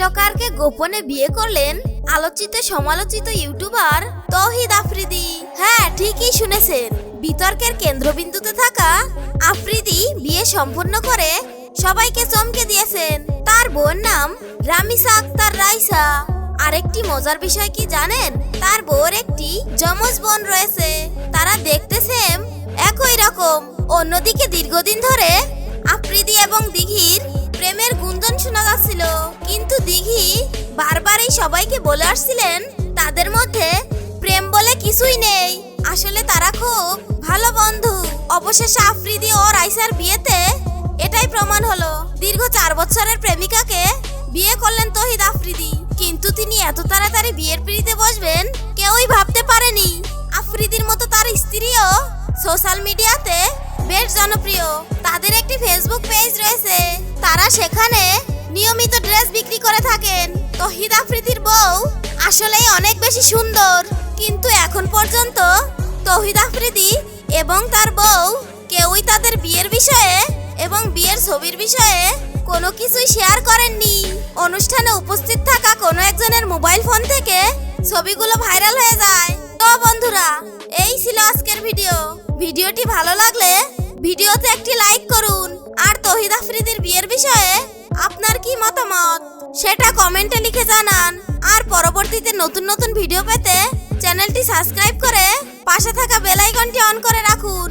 টিকটকারকে গোপনে বিয়ে করলেন আলোচিত সমালোচিত ইউটিউবার তহিদ আফ্রিদি। হ্যাঁ ঠিকই শুনেছেন। বিতর্কের কেন্দ্রবিন্দুতে থাকা আফ্রিদি বিয়ে সম্পূর্ণ করে সবাইকে চমকে দিয়েছেন। তার বোন নাম রামিসা আক্তার রাইসা। আরেকটি মজার বিষয় কি জানেন? তার বউর একটি যমজ বোন রয়েছে। তারা দেখতে সেম একই রকম। অন্যদিকে দীর্ঘদিন ধরে আফ্রিদি এবং দিঘির প্রেমের গুঞ্জন শোনা যাচ্ছিল। কিন্তু দিঘি বারবারই সবাইকে বলে আসছিলেন, তাদের মধ্যে প্রেম বলে কিছুই নেই। আসলে তারা খুব ভালো বন্ধু। অবশেষে আফ্রিদি ও রাইসার বিয়েতে এটাই প্রমাণ হলো। দীর্ঘ চার বছরের প্রেমিকাকে বিয়ে করলেন তহিদ আফ্রিদি। কিন্তু তিনি এত তাড়াতাড়ি বিয়ের পিড়িতে বসবেন, কেউই ভাবতে পারেনি। আফ্রিদির মতো তার স্ত্রীও সোশ্যাল মিডিয়াতে বেশ জনপ্রিয়। তাদের একটি ফেসবুক পেজ রয়েছে তারা সেখানে নিয়মিত ড্রেস বিক্রি করে থাকেন। তহিদ আফ্রিদির বউ আসলেই অনেক বেশি সুন্দর। কিন্তু এখন পর্যন্ত তহিদ আফ্রিদি এবং তার বউ কেউই তাদের বিয়ের বিষয়ে এবং বিয়ের ছবির বিষয়ে কোনো কিছুই শেয়ার করেননি। অনুষ্ঠানে উপস্থিত থাকা কোনো একজনের মোবাইল ফোন থেকে ছবিগুলো ভাইরাল হয়ে যায়। তো বন্ধুরা, এই ছিল আজকের ভিডিও ভিডিওটি ভালো লাগলে ভিডিওতে একটি লাইক করুন। আর তহিদ আফ্রিদির বিয়ের বিষয়ে আপনার কি মতামত? সেটা কমেন্টে লিখে জানান। আর পরবর্তীতে নতুন নতুন ভিডিও পেতে চ্যানেলটি সাবস্ক্রাইব করে পাশে থাকা বেল আইকনটি অন করে রাখুন।